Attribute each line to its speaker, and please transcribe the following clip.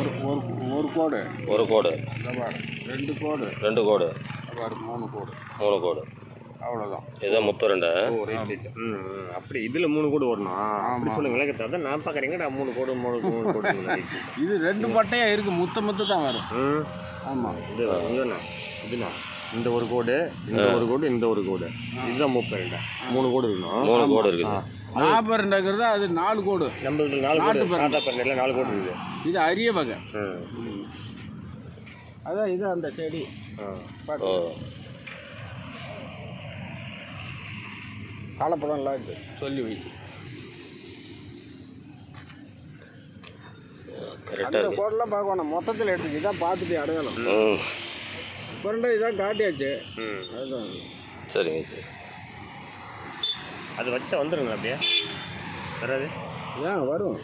Speaker 1: ஒரு ஒரு ஒரு கோடு.
Speaker 2: ஒரு கோடு.
Speaker 1: ரெண்டு கோடு.
Speaker 2: ரெண்டு கோடு.
Speaker 1: மூணு கோடு.
Speaker 2: மூணு கோடு.
Speaker 1: அவ்வளோதான்
Speaker 2: இதுதான் முப்பது ரெண்டு.
Speaker 3: அப்படி இதில் மூணு கோடு ஓடணும் அப்படி சொல்லுங்க விளக்கத்தை. அதான் நான் பார்க்குறீங்கடா மூணு கோடு மூணு மூணு கோடு
Speaker 1: இது ரெண்டு பட்டையாக இருக்குது முத்த முத்த தான் வரும்.
Speaker 3: ம்.
Speaker 1: ஆமாம்
Speaker 3: இது இதுண்ணா இதுண்ணா. இந்த ஒரு கோடு இந்த ஒரு கோடு இந்த ஒரு கோடு. இதுதான் முப்பது ரெண்டா. மூணு கோடு இருக்கணும்.
Speaker 2: மூணு கோடு இருக்குது.
Speaker 1: நாற்பது ரெண்டாங்கிறது அது நாலு கோடு.
Speaker 3: நம்ம இதில் நாலு கோடு. பண்ணல நாலு கோடு இருக்குது.
Speaker 1: இது அரிய வகை. அதான் இது அந்த செடி.
Speaker 3: ஆ.
Speaker 2: ஓ.
Speaker 1: காலப்பழம்லாம் இது சொல்லி வை.
Speaker 2: கரெக்டாக
Speaker 1: அந்த
Speaker 2: இருக்கு.
Speaker 1: கோடெல்லாம் பார்க்க வேணாம். மொத்தத்தில் எடுத்து இதான் பார்த்துட்டு அடையாளம். பிறண்டா இதான் காட்டியாச்சு.
Speaker 3: ம்.
Speaker 1: அதுதான்.
Speaker 2: சரிங்க சரி.
Speaker 3: அது வச்சா வந்துருங்க அப்படியே? வராது?
Speaker 1: ஏன் வரும்.